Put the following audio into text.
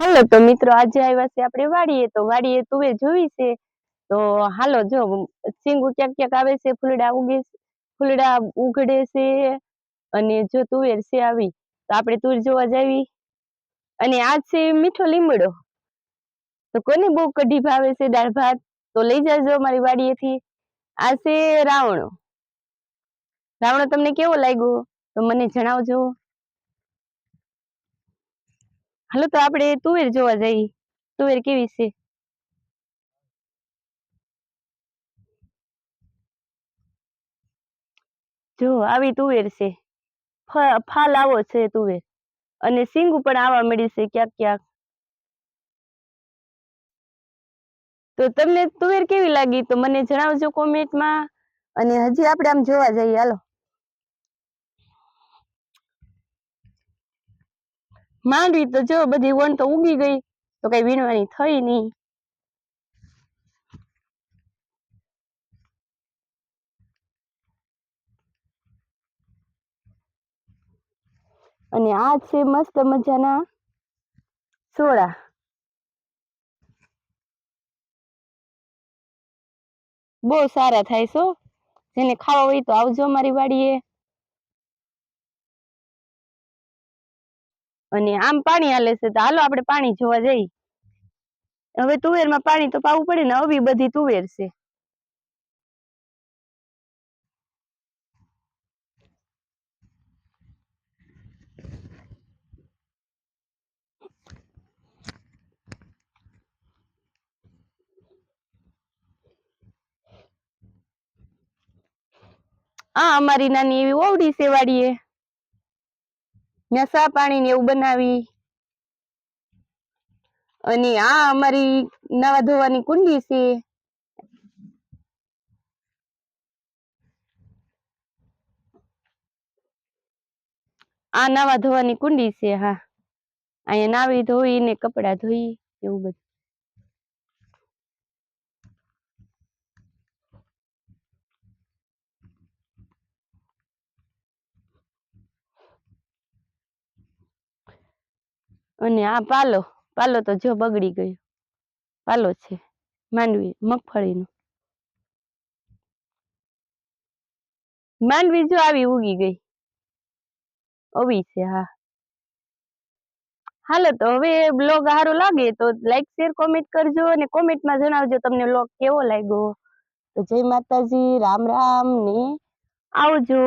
હાલો, તો મિત્રો આજે આવ્યા છે આપણે વાડીએ. તો વાડીએ તુવેર જોવી છે. તો હાલો, જો, સિંગુ ક્યાંક ક્યાંક આવે છે, ફૂલડા ઉગે ફૂલડા ઉગડે છે અને જો તુવેર છે આવી. તો આપણે તુર જોવા જાવી. અને આજ છે મીઠો લીમડો. તો કોને બહુ કઢી ભાવે છે દાળ ભાત? તો લઈ જાજો મારી વાડીએથી. આ છે રાવણો. રાવણો તમને કેવો લાગ્યો? તો મને જણાવજો. હાલો, તો આપણે તુવેર જોવા જઈએ. તુવેર કેવી છે? જો, આવી તુવેર છે. ફાલ આવો છે તુવેર. અને સિંગ પણ આવવા મળી છે ક્યાંક ક્યાંક. તો તમને તુવેર કેવી લાગી? તો મને જણાવજો કોમેન્ટમાં. અને હજી આપણે આમ જોવા જઈએ, હાલો. માંડવી તો જો બધી વન તો ઉગી ગઈ, તો કઈ વીણવાની થઈ નહીં. અને આ છે મસ્ત મજાના સોળા બહુ સારા થાય છો જેને ખાવા હોય તો આવજો અમારી વાડીએ. અને આમ પાણી હાલે છે તો હાલો આપણે પાણી જોવા જઈ હવે તુવેરમાં પાણી તો પાવું પડે ને આવી બધી તુવેર છે. આ અમારી નાની એવી ઓવડી છે વાડીએ સા પાણી ને એવું બનાવી? અને આ અમારી નવા ધોવાની કુંડી છે. આ નાવા ધોવાની કુંડી છે, હા. અહીંયા નાવી ધોઈ ને કપડા ધોઈ એવું બધું. અને આ પાલો પાલો તો જો બગડી ગયો. પાલો છે, માંડવી, મગફળીનો. માંડવી જો આવી ઉગી ગઈ. ઓવી છે, હા. હાલો તો હવે બ્લોગ સારો લાગે તો લાઈક શેર કોમેન્ટ કરજો અને કોમેન્ટમાં જણાવજો તમને બ્લોગ કેવો લાગ્યો. તો જય માતાજી, રામ રામ ને આવજો.